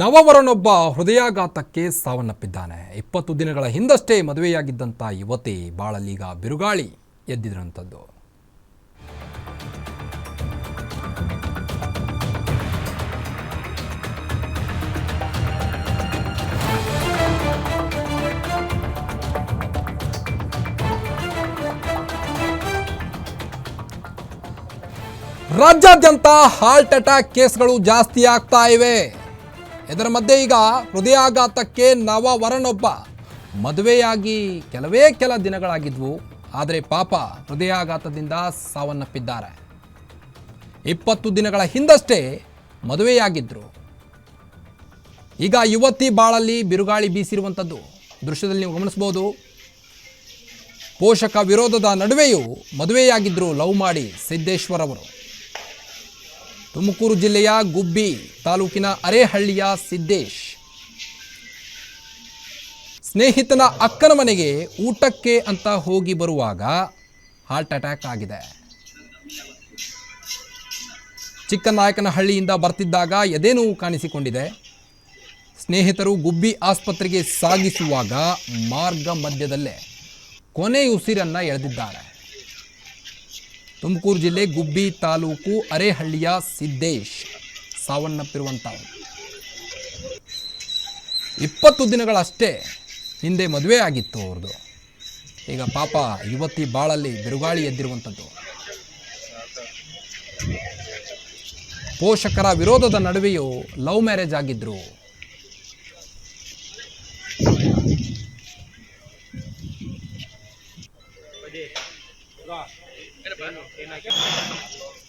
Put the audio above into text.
ನವವರನೊಬ್ಬ ಹೃದಯಾಘಾತಕ್ಕೆ ಸಾವನ್ನಪ್ಪಿದ್ದಾನೆ. ಇಪ್ಪತ್ತು ದಿನಗಳ ಹಿಂದಷ್ಟೇ ಮದುವೆಯಾಗಿದ್ದಂಥ ಯುವತಿ ಬಾಳಲೀಗ ಬಿರುಗಾಳಿ ಎದ್ದಿದ್ರಂಥದ್ದು. ರಾಜ್ಯಾದ್ಯಂತ ಹಾರ್ಟ್ ಅಟ್ಯಾಕ್ ಕೇಸ್ಗಳು ಜಾಸ್ತಿ ಆಗ್ತಾ ಇವೆ. ಇದರ ಮಧ್ಯೆ ಈಗ ಹೃದಯಾಘಾತಕ್ಕೆ ನವವರನೊಬ್ಬ. ಮದುವೆಯಾಗಿ ಕೆಲವೇ ಕೆಲ ದಿನಗಳಾಗಿದ್ವು, ಆದರೆ ಪಾಪ ಹೃದಯಾಘಾತದಿಂದ ಸಾವನ್ನಪ್ಪಿದ್ದಾರೆ. ಇಪ್ಪತ್ತು ದಿನಗಳ ಹಿಂದಷ್ಟೇ ಮದುವೆಯಾಗಿದ್ದರು ಈಗ ಯುವತಿ ಬಾಳಲ್ಲಿ ಬಿರುಗಾಳಿ ಬೀಸಿರುವಂಥದ್ದು. ದೃಶ್ಯದಲ್ಲಿ ನೀವು ಗಮನಿಸ್ಬೋದು ಪೋಷಕ ವಿರೋಧದ ನಡುವೆಯೂ ಮದುವೆಯಾಗಿದ್ದರು ಲವ್ ಮಾಡಿ ಸಿದ್ದೇಶ್ವರ್ ಅವರು ತುಮಕೂರು ಜಿಲ್ಲೆಯ ಗುಬ್ಬಿ ತಾಲೂಕಿನ ಅರೇಹಳ್ಳಿಯ ಸಿದ್ದೇಶ್. ಸ್ನೇಹಿತನ ಅಕ್ಕನ ಮನೆಗೆ ಊಟಕ್ಕೆ ಅಂತ ಹೋಗಿ ಬರುವಾಗ ಹಾರ್ಟ್ ಅಟ್ಯಾಕ್ ಆಗಿದೆ. ಚಿಕ್ಕನಾಯಕನಹಳ್ಳಿಯಿಂದ ಬರ್ತಿದ್ದಾಗ ಎದೆನೋವು ಕಾಣಿಸಿಕೊಂಡಿದೆ. ಸ್ನೇಹಿತರು ಗುಬ್ಬಿ ಆಸ್ಪತ್ರೆಗೆ ಸಾಗಿಸುವಾಗ ಮಾರ್ಗ ಮಧ್ಯದಲ್ಲೇ ಕೊನೆಯುಸಿರನ್ನು ಎಳೆದಿದ್ದಾರೆ. ತುಮಕೂರು ಜಿಲ್ಲೆ ಗುಬ್ಬಿ ತಾಲೂಕು ಅರೇಹಳ್ಳಿಯ ಸಿದ್ದೇಶ್ ಸಾವನ್ನಪ್ಪಿರುವಂಥವ್ರು ಇಪ್ಪತ್ತು ದಿನಗಳಷ್ಟೇ ಹಿಂದೆ ಮದುವೆ ಆಗಿತ್ತು ಅವ್ರದ್ದು. ಈಗ ಪಾಪ ಯುವತಿ ಬಾಳಲ್ಲಿ ಬಿರುಗಾಳಿ ಎದ್ದಿರುವಂಥದ್ದು. ಪೋಷಕರ ವಿರೋಧದ ನಡುವೆಯೂ ಲವ್ ಮ್ಯಾರೇಜ್ ಆಗಿದ್ರು. Kenapa?